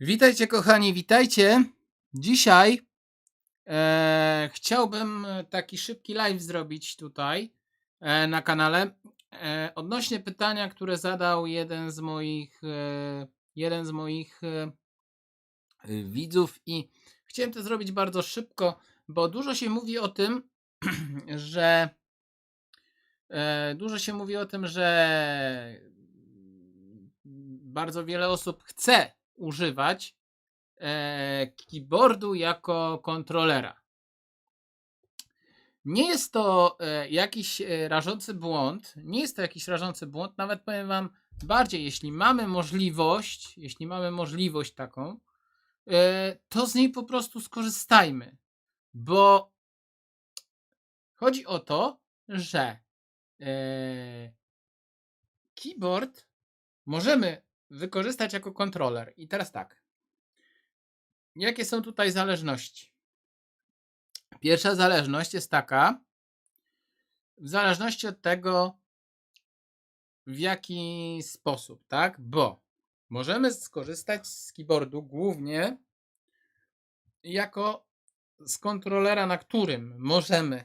Witajcie kochani, witajcie. Dzisiaj e, chciałbym taki szybki live zrobić tutaj e, na kanale e, odnośnie pytania, które zadał jeden z moich e, jeden z moich e, widzów i chciałem to zrobić bardzo szybko, bo dużo się mówi o tym, że e, dużo się mówi o tym, że bardzo wiele osób chce używać e, keyboardu jako kontrolera. Nie jest to e, jakiś e, rażący błąd, nie jest to jakiś rażący błąd, nawet powiem wam bardziej, jeśli mamy możliwość, jeśli mamy możliwość taką, e, to z niej po prostu skorzystajmy, bo chodzi o to, że e, keyboard możemy wykorzystać jako kontroler. I teraz tak. Jakie są tutaj zależności? Pierwsza zależność jest taka, w zależności od tego, w jaki sposób, tak? Bo możemy skorzystać z keyboardu głównie jako z kontrolera, na którym możemy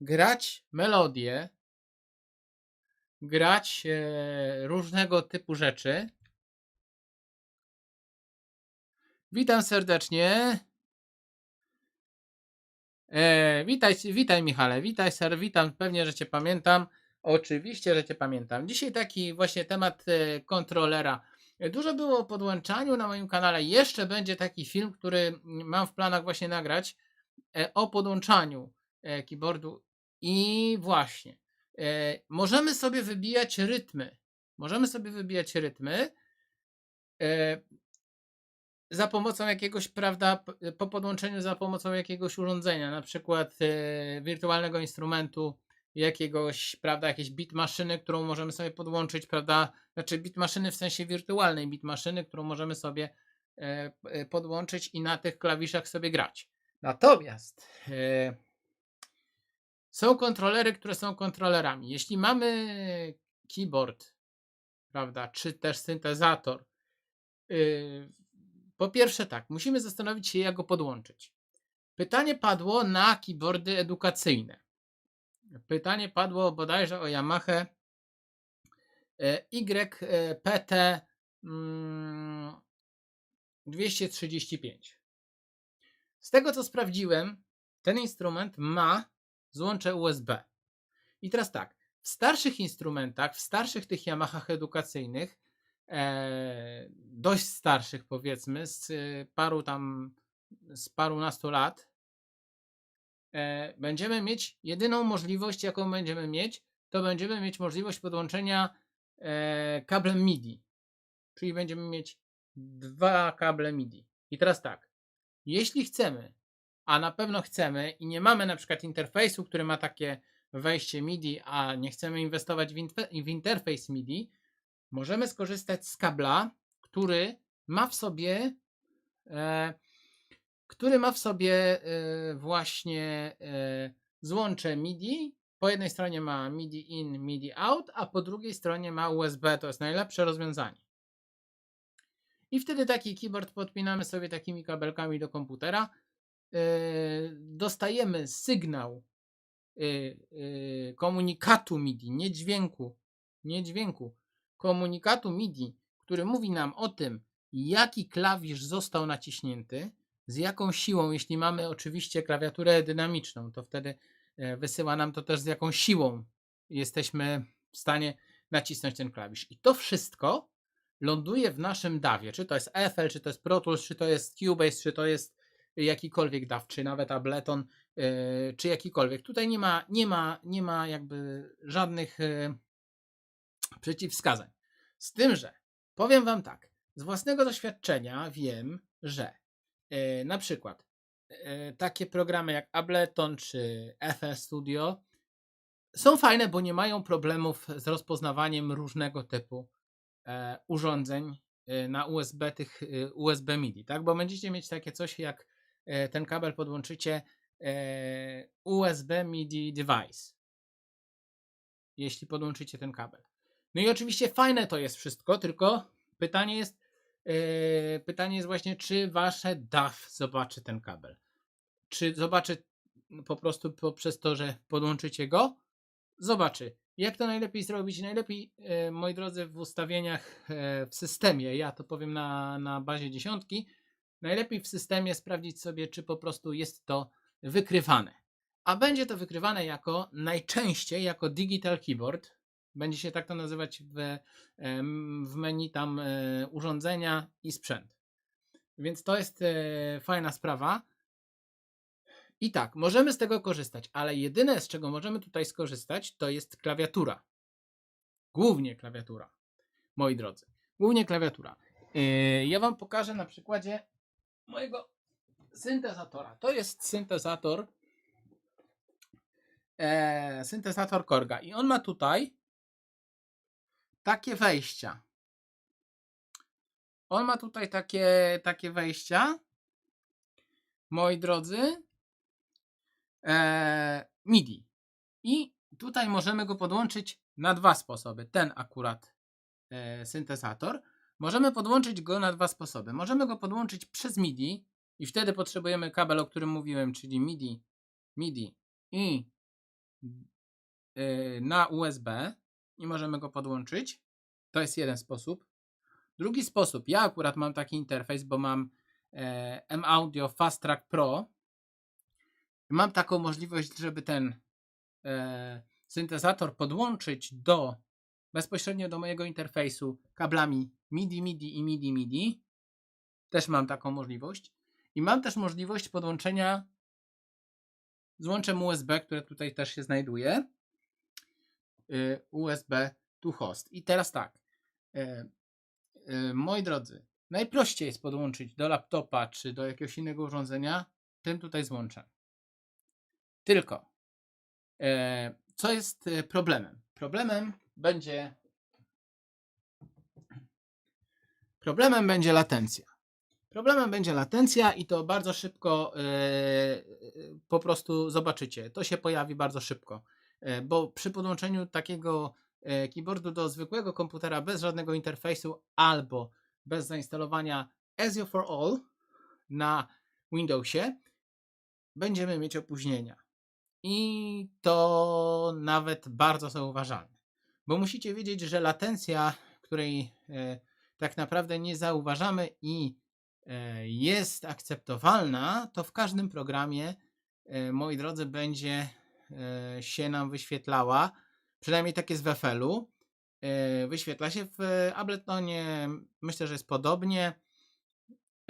grać melodie, grać e, różnego typu rzeczy. Witam serdecznie. E, witaj, witaj Michale, witaj ser, witam, pewnie, że Cię pamiętam. Oczywiście, że Cię pamiętam. Dzisiaj taki właśnie temat e, kontrolera. Dużo było o podłączaniu na moim kanale. Jeszcze będzie taki film, który mam w planach właśnie nagrać e, o podłączaniu e, keyboardu. I właśnie, e, możemy sobie wybijać rytmy. Możemy sobie wybijać rytmy. E, za pomocą jakiegoś, prawda, po podłączeniu za pomocą jakiegoś urządzenia, na przykład e, wirtualnego instrumentu, jakiegoś, prawda, jakiejś bit maszyny, którą możemy sobie podłączyć, prawda, znaczy bit maszyny w sensie wirtualnej bit maszyny, którą możemy sobie e, podłączyć i na tych klawiszach sobie grać. Natomiast e, są kontrolery, które są kontrolerami. Jeśli mamy keyboard, prawda, czy też syntezator, Yy, po pierwsze tak, musimy zastanowić się, jak go podłączyć. Pytanie padło na keyboardy edukacyjne. Pytanie padło bodajże o Yamaha e, YPT mm, 235. Z tego co sprawdziłem, ten instrument ma złącze USB. I teraz tak, w starszych instrumentach, w starszych tych Yamahach edukacyjnych, e, dość starszych powiedzmy, z y, paru tam, z parunastu lat, e, będziemy mieć jedyną możliwość, jaką będziemy mieć, to będziemy mieć możliwość podłączenia e, kablem MIDI. Czyli będziemy mieć dwa kable MIDI. I teraz tak, jeśli chcemy, a na pewno chcemy i nie mamy na przykład interfejsu, który ma takie wejście MIDI, a nie chcemy inwestować w, interfejs MIDI, możemy skorzystać z kabla, który ma w sobie e, który ma w sobie e, właśnie e, złącze MIDI. Po jednej stronie ma MIDI in, MIDI out, a po drugiej stronie ma USB. To jest najlepsze rozwiązanie. I wtedy taki keyboard podpinamy sobie takimi kabelkami do komputera. E, Dostajemy sygnał e, e, komunikatu MIDI, nie dźwięku, nie dźwięku, komunikatu MIDI, który mówi nam o tym, jaki klawisz został naciśnięty, z jaką siłą, jeśli mamy oczywiście klawiaturę dynamiczną, to wtedy e, wysyła nam to też z jaką siłą jesteśmy w stanie nacisnąć ten klawisz. I to wszystko ląduje w naszym DAWie, czy to jest FL, czy to jest Pro Tools, czy to jest Cubase, czy to jest jakikolwiek DAW, czy nawet Ableton, e, czy jakikolwiek. Tutaj nie ma, nie ma, nie ma jakby żadnych e, przeciwwskazań. Z tym, że powiem Wam tak, z własnego doświadczenia wiem, że e, na przykład e, takie programy jak Ableton czy FL Studio są fajne, bo nie mają problemów z rozpoznawaniem różnego typu e, urządzeń na USB, tych USB MIDI, tak? Bo będziecie mieć takie coś jak ten kabel podłączycie USB MIDI device, jeśli podłączycie ten kabel. No i oczywiście fajne to jest wszystko, tylko pytanie jest, Yy, pytanie jest właśnie, czy wasze DAW zobaczy ten kabel. Czy zobaczy po prostu poprzez to, że podłączycie go? Zobaczy. Jak to najlepiej zrobić? Najlepiej, e, moi drodzy, w ustawieniach e, w systemie, ja to powiem na, na bazie dziesiątki, najlepiej w systemie sprawdzić sobie, czy po prostu jest to wykrywane. A będzie to wykrywane jako najczęściej jako digital keyboard. Będzie się tak to nazywać w, w menu tam e, urządzenia i sprzęt. Więc to jest e, fajna sprawa. I tak, możemy z tego korzystać, ale jedyne z czego możemy tutaj skorzystać, to jest klawiatura. Głównie klawiatura, moi drodzy. Głównie klawiatura. Yy, ja Wam pokażę na przykładzie mojego syntezatora. To jest syntezator e, syntezator Korga i on ma tutaj takie wejścia. On ma tutaj takie, takie wejścia, moi drodzy, e, MIDI. I tutaj możemy go podłączyć na dwa sposoby. Ten akurat e, syntezator. Możemy podłączyć go na dwa sposoby. Możemy go podłączyć przez MIDI i wtedy potrzebujemy kabel, o którym mówiłem, czyli MIDI, MIDI i e, na USB i możemy go podłączyć. To jest jeden sposób. Drugi sposób, ja akurat mam taki interfejs, bo mam e, M-Audio Fast Track Pro. Mam taką możliwość, żeby ten e, syntezator podłączyć do bezpośrednio do mojego interfejsu kablami MIDI, MIDI i MIDI, MIDI. Też mam taką możliwość. I mam też możliwość podłączenia z łączem USB, które tutaj też się znajduje. Y, USB to host. I teraz tak. y, y, Moi drodzy, najprościej jest podłączyć do laptopa czy do jakiegoś innego urządzenia tym tutaj złączem. Tylko, co jest problemem? Problemem będzie problemem będzie latencja. Problemem będzie latencja i to bardzo szybko e, po prostu zobaczycie. To się pojawi bardzo szybko, bo przy podłączeniu takiego e, keyboardu do zwykłego komputera bez żadnego interfejsu albo bez zainstalowania SEO for All na Windowsie będziemy mieć opóźnienia. I to nawet bardzo zauważalne. Bo musicie wiedzieć, że latencja, której e, tak naprawdę nie zauważamy i e, jest akceptowalna, to w każdym programie, e, moi drodzy, będzie e, się nam wyświetlała. Przynajmniej tak jest w FL-u. E, wyświetla się w Abletonie. Myślę, że jest podobnie.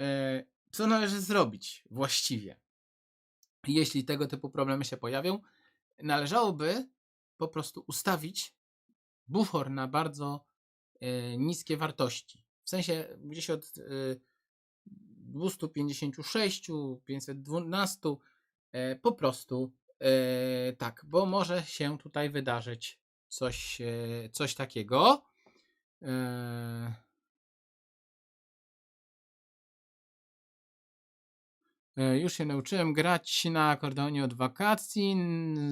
E, co należy zrobić właściwie? jeśli tego typu problemy się pojawią, należałoby po prostu ustawić bufor na bardzo e, niskie wartości. W sensie gdzieś od e, 256, 512, e, po prostu e, tak, bo może się tutaj wydarzyć coś, e, coś takiego. E, Już się nauczyłem grać na akordeonie od wakacji.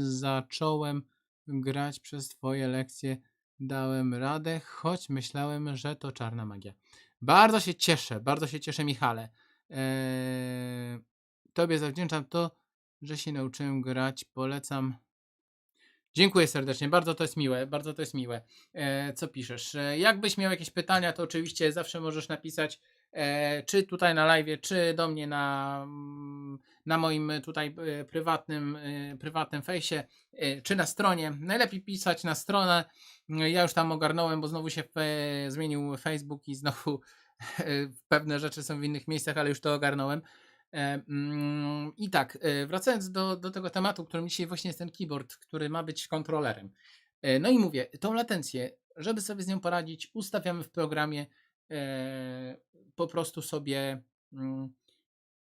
Zacząłem grać przez Twoje lekcje. Dałem radę, choć myślałem, że to czarna magia. Bardzo się cieszę, bardzo się cieszę, Michale. Eee, tobie zawdzięczam to, że się nauczyłem grać. Polecam. Dziękuję serdecznie, bardzo to jest miłe, bardzo to jest miłe. E, co piszesz? E, jakbyś miał jakieś pytania, to oczywiście zawsze możesz napisać e, czy tutaj na live, czy do mnie na, mm, na moim tutaj e, prywatnym, e, prywatnym fejsie, e, czy na stronie. Najlepiej pisać na stronę. E, Ja już tam ogarnąłem, bo znowu się fe, zmienił Facebook i znowu e, pewne rzeczy są w innych miejscach, ale już to ogarnąłem. E, mm, I tak, e, wracając do, do tego tematu, którym dzisiaj właśnie jest ten keyboard, który ma być kontrolerem. E, No i mówię, tą latencję, żeby sobie z nią poradzić, ustawiamy w programie po prostu sobie mm,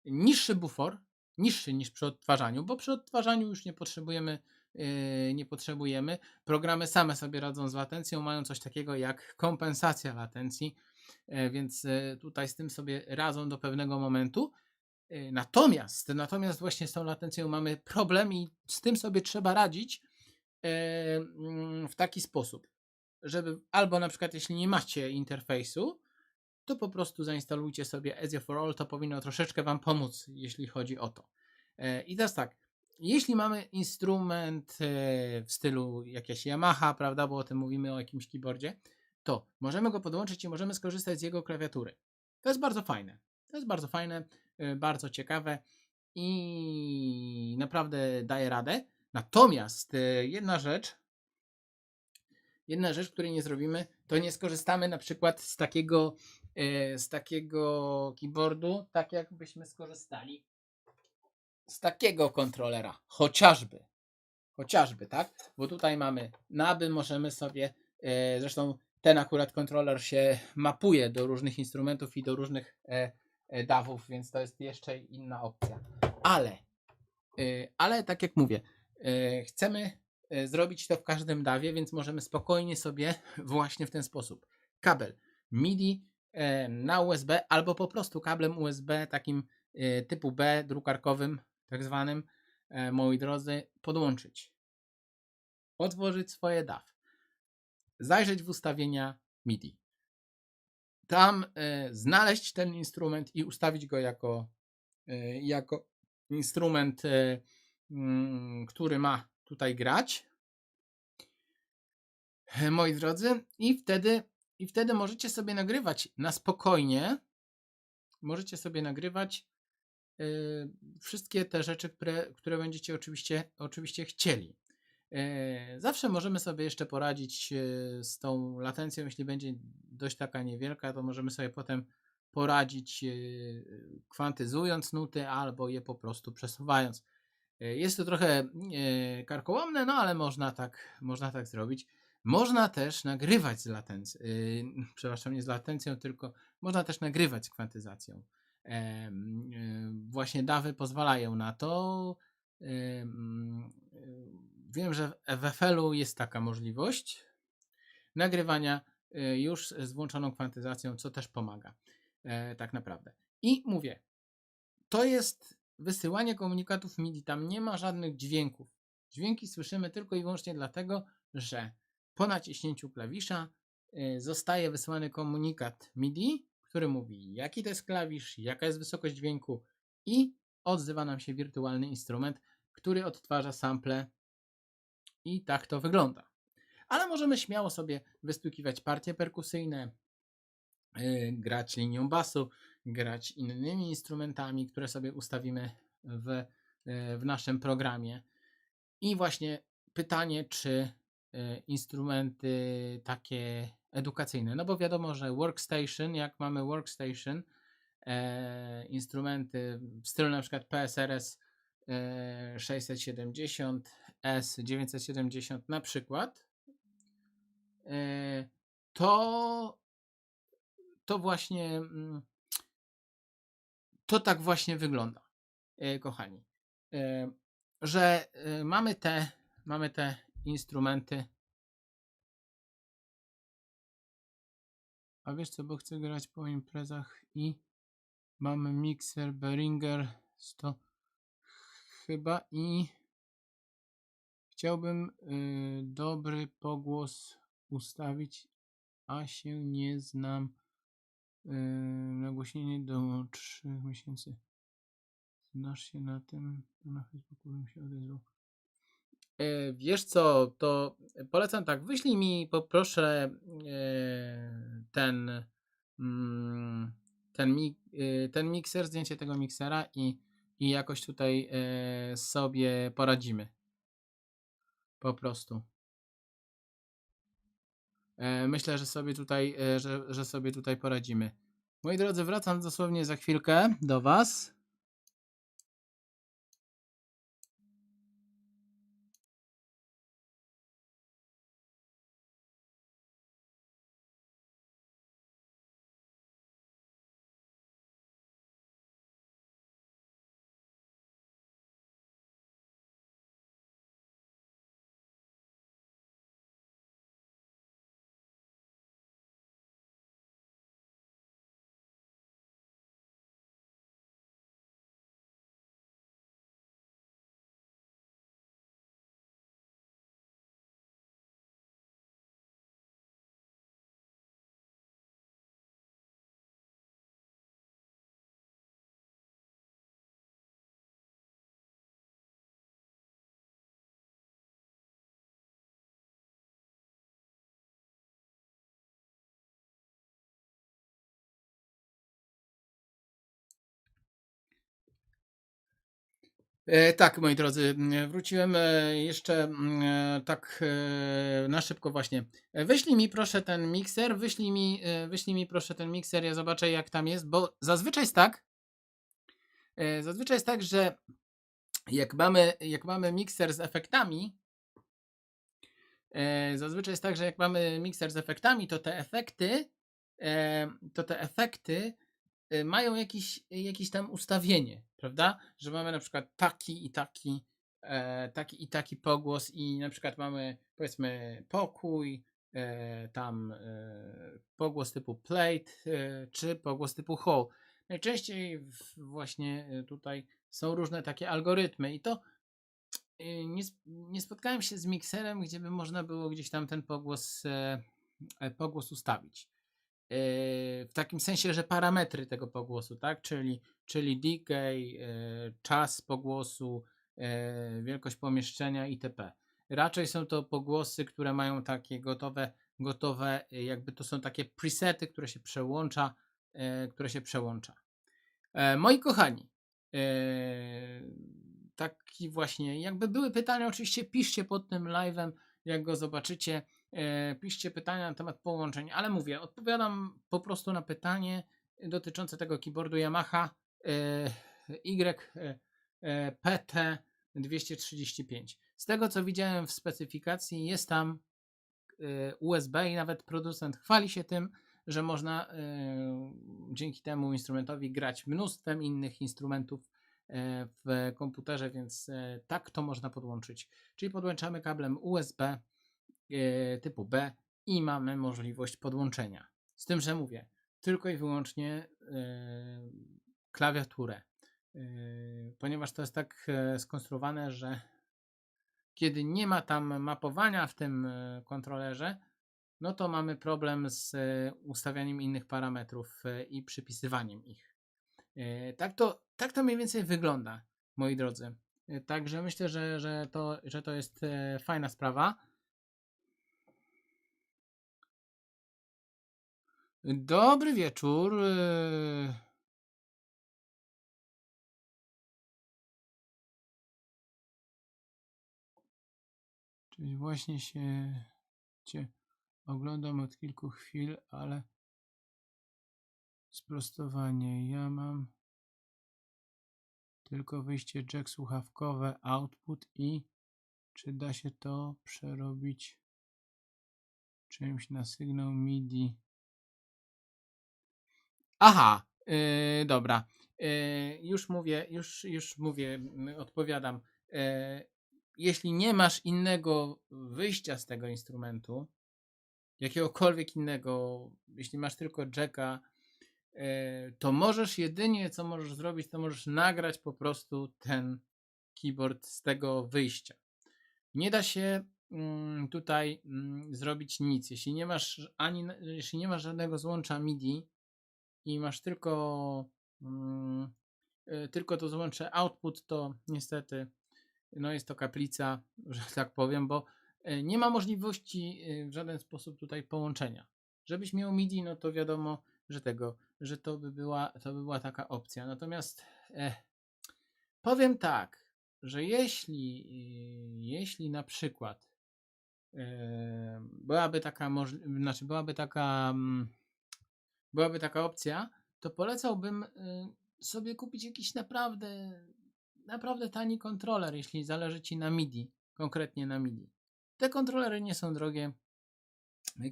niższy bufor, niższy niż przy odtwarzaniu, bo przy odtwarzaniu już nie potrzebujemy, nie potrzebujemy. Programy same sobie radzą z latencją, mają coś takiego jak kompensacja latencji, więc tutaj z tym sobie radzą do pewnego momentu. E, Natomiast, natomiast właśnie z tą latencją mamy problem i z tym sobie trzeba radzić e, mm, w taki sposób, żeby albo na przykład jeśli nie macie interfejsu, to po prostu zainstalujcie sobie Ezio for All, to powinno troszeczkę Wam pomóc, jeśli chodzi o to. E, I teraz tak, jeśli mamy instrument e, w stylu jakieś Yamaha, prawda, bo o tym mówimy o jakimś keyboardzie, to możemy go podłączyć i możemy skorzystać z jego klawiatury. To jest bardzo fajne. To jest bardzo fajne, bardzo ciekawe i naprawdę daje radę. Natomiast e, jedna rzecz, jedna rzecz, której nie zrobimy, to nie skorzystamy na przykład z takiego, e, z takiego keyboardu, tak jakbyśmy skorzystali z takiego kontrolera, chociażby. Chociażby, tak? Bo tutaj mamy naby, możemy sobie, zresztą ten akurat kontroler się mapuje do różnych instrumentów i do różnych e, dawów, więc to jest jeszcze inna opcja. Ale, e, ale tak jak mówię, e, chcemy e, zrobić to w każdym dawie, więc możemy spokojnie sobie właśnie w ten sposób. Kabel MIDI e, na USB albo po prostu kablem USB takim e, typu B drukarkowym, tak zwanym, e, moi drodzy, podłączyć. Otworzyć swoje DAW. Zajrzeć w ustawienia MIDI. Tam e, znaleźć ten instrument i ustawić go jako, e, jako instrument, e, mm, który ma tutaj grać. Moi drodzy, i wtedy, i wtedy możecie sobie nagrywać na spokojnie. Możecie sobie nagrywać wszystkie te rzeczy, które, które będziecie oczywiście, oczywiście chcieli. E, Zawsze możemy sobie jeszcze poradzić e, z tą latencją, jeśli będzie dość taka niewielka, to możemy sobie potem poradzić e, kwantyzując nuty albo je po prostu przesuwając. Jest to trochę karkołomne, no ale można tak, można tak zrobić. Można też nagrywać z latencją, przepraszam, nie z latencją, tylko można też nagrywać z kwantyzacją. Właśnie dawy pozwalają na to. Em, Wiem, że w FL-u jest taka możliwość nagrywania e, już z włączoną kwantyzacją, co też pomaga e, tak naprawdę. I mówię, to jest wysyłanie komunikatów MIDI, tam nie ma żadnych dźwięków. Dźwięki słyszymy tylko i wyłącznie dlatego, że po naciśnięciu klawisza y, zostaje wysłany komunikat MIDI, który mówi, jaki to jest klawisz, jaka jest wysokość dźwięku i odzywa nam się wirtualny instrument, który odtwarza sample i tak to wygląda. Ale możemy śmiało sobie wystukiwać partie perkusyjne, y, grać linią basu, grać innymi instrumentami, które sobie ustawimy w, y, w naszym programie. I właśnie pytanie, czy y, instrumenty takie edukacyjne, no bo wiadomo, że workstation, jak mamy workstation, e, instrumenty w stylu na przykład PSRS e, 670, S970 na przykład, e, to to właśnie mm, to tak właśnie wygląda, e, kochani, e, że mamy te mamy te instrumenty. A wiesz co, bo chcę grać po imprezach i mamy mikser Behringer 100 chyba i chciałbym y, dobry pogłos ustawić, a się nie znam. Y, nagłośnienie do 3 miesięcy. Znasz się na tym? Na Facebooku bym się odezwał. E, Wiesz co, to polecam tak, wyślij mi poproszę e, ten, mm, ten, mi, e, ten mikser, zdjęcie tego miksera i, i jakoś tutaj e, sobie poradzimy. Po prostu. E, Myślę, że sobie tutaj, e, że, że sobie tutaj poradzimy. Moi drodzy, wracam dosłownie za chwilkę do Was. Tak, moi drodzy, wróciłem e, jeszcze e, tak e, na szybko właśnie. E, Wyślij mi proszę ten mikser, wyślij mi, e, wyślij mi proszę ten mikser, ja zobaczę jak tam jest, bo zazwyczaj jest tak, e, zazwyczaj jest tak, że jak mamy, jak mamy mikser z efektami, e, zazwyczaj jest tak, że jak mamy mikser z efektami, to te efekty, e, to te efekty e, mają jakiś, jakieś tam ustawienie, prawda? Że mamy na przykład taki i taki, e, taki i taki pogłos i na przykład mamy powiedzmy pokój, e, tam e, pogłos typu plate, e, czy pogłos typu hall. Najczęściej właśnie e, tutaj są różne takie algorytmy i to y, nie, nie spotkałem się z mikserem, gdzie by można było gdzieś tam ten pogłos, e, e, pogłos ustawić. W takim sensie, że parametry tego pogłosu, tak? Czyli, czyli decay, e, czas pogłosu, e, wielkość pomieszczenia itp. Raczej są to pogłosy, które mają takie gotowe, gotowe, e, jakby to są takie presety, które się przełącza, które się przełącza. Moi kochani, taki właśnie, jakby były pytania, oczywiście piszcie pod tym live'em, jak go zobaczycie, piszcie pytania na temat połączeń, ale mówię, odpowiadam po prostu na pytanie dotyczące tego keyboardu Yamaha e, YPT 235. Z tego co widziałem w specyfikacji, jest tam e, USB i nawet producent chwali się tym, że można e, dzięki temu instrumentowi grać mnóstwem innych instrumentów e, w komputerze, więc e, tak to można podłączyć. Czyli podłączamy kablem USB e, typu B i mamy możliwość podłączenia. Z tym, że mówię, tylko i wyłącznie e, klawiaturę, E, ponieważ to jest tak e, skonstruowane, że kiedy nie ma tam mapowania w tym e, kontrolerze, no to mamy problem z e, ustawianiem innych parametrów e, i przypisywaniem ich. E, Tak to, tak to mniej więcej wygląda, moi drodzy. E, Także myślę, że, że, to, że to jest e, fajna sprawa. Dobry wieczór. e, Czyli właśnie się cię oglądam od kilku chwil, ale sprostowanie. Ja mam tylko wyjście jack słuchawkowe, output i czy da się to przerobić czymś na sygnał MIDI? Aha, yy, dobra. Yy, już mówię, już, już mówię, odpowiadam. Yy, jeśli nie masz innego wyjścia z tego instrumentu, jakiegokolwiek innego, jeśli masz tylko jacka, e, to możesz jedynie co możesz zrobić, to możesz nagrać po prostu ten keyboard z tego wyjścia. Nie da się mm, tutaj mm, zrobić nic. Jeśli nie masz ani jeśli nie masz żadnego złącza MIDI i masz tylko mm, e, tylko to złącze output, to niestety no jest to kaplica, że tak powiem, bo e, nie ma możliwości e, w żaden sposób tutaj połączenia. Żebyś miał MIDI, no to wiadomo, że tego, że to by była, to by była taka opcja. Natomiast e, powiem tak, że jeśli, jeśli na przykład e, byłaby taka możliwość, znaczy byłaby taka, mm, byłaby taka opcja, to polecałbym e, sobie kupić jakiś naprawdę, naprawdę tani kontroler, jeśli zależy Ci na MIDI, konkretnie na MIDI. Te kontrolery nie są drogie.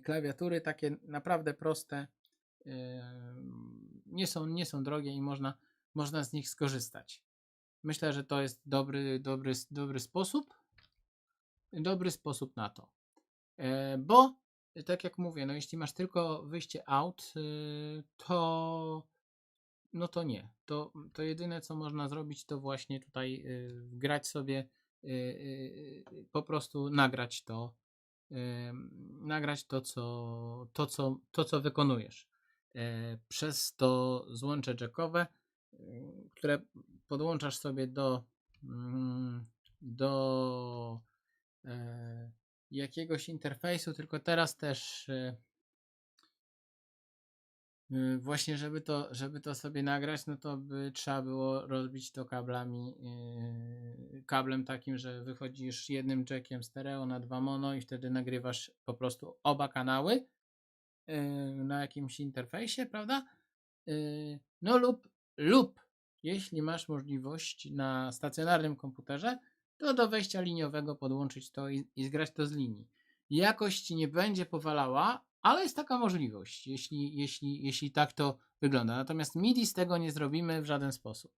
Klawiatury takie naprawdę proste yy, nie są, nie są drogie i można, można z nich skorzystać. Myślę, że to jest dobry, dobry, dobry sposób. Dobry sposób na to. E, Bo, tak jak mówię, no jeśli masz tylko wyjście out, yy, to no to nie. To, to jedyne, co można zrobić, to właśnie tutaj y, grać sobie, y, y, y, po prostu nagrać to, y, nagrać to, co, to, co, to, co wykonujesz. E, Przez to złącze jackowe, y, które podłączasz sobie do, mm, do e, jakiegoś interfejsu, tylko teraz też y, Y, Właśnie, żeby to, żeby to sobie nagrać, no to by trzeba było rozbić to kablami, yy, kablem takim, że wychodzisz jednym jackiem stereo na dwa mono i wtedy nagrywasz po prostu oba kanały na jakimś interfejsie, prawda? No lub, lub jeśli masz możliwość na stacjonarnym komputerze, to do wejścia liniowego podłączyć to i, i zgrać to z linii. Jakość nie będzie powalała, ale jest taka możliwość, jeśli, jeśli, jeśli tak to wygląda. Natomiast MIDI z tego nie zrobimy w żaden sposób.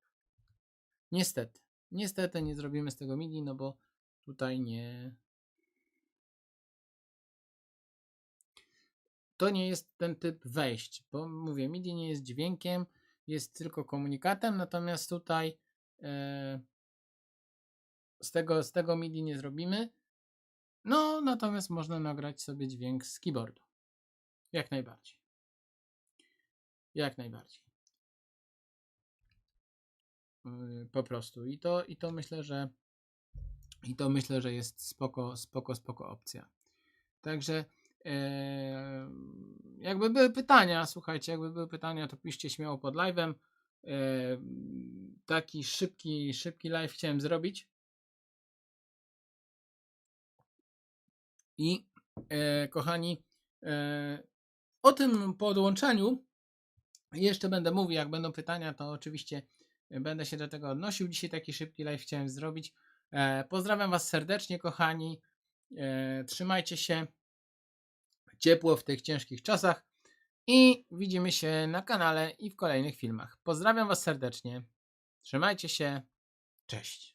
Niestety. Niestety nie zrobimy z tego MIDI, no bo tutaj nie. To nie jest ten typ wejść, bo mówię, MIDI nie jest dźwiękiem, jest tylko komunikatem, natomiast tutaj e, z, tego, z tego MIDI nie zrobimy. No, natomiast można nagrać sobie dźwięk z keyboardu. Jak najbardziej. Jak najbardziej. Yy, Po prostu. I to, i to myślę, że i to myślę, że jest spoko, spoko, spoko opcja. Także e, jakby były pytania, słuchajcie, jakby były pytania, to piszcie śmiało pod live'em. E, taki szybki, szybki live chciałem zrobić. I e, kochani, e, o tym podłączeniu jeszcze będę mówił. Jak będą pytania, to oczywiście będę się do tego odnosił. Dzisiaj taki szybki live chciałem zrobić. E, pozdrawiam Was serdecznie, kochani. E, trzymajcie się ciepło w tych ciężkich czasach i widzimy się na kanale i w kolejnych filmach. Pozdrawiam Was serdecznie. Trzymajcie się. Cześć.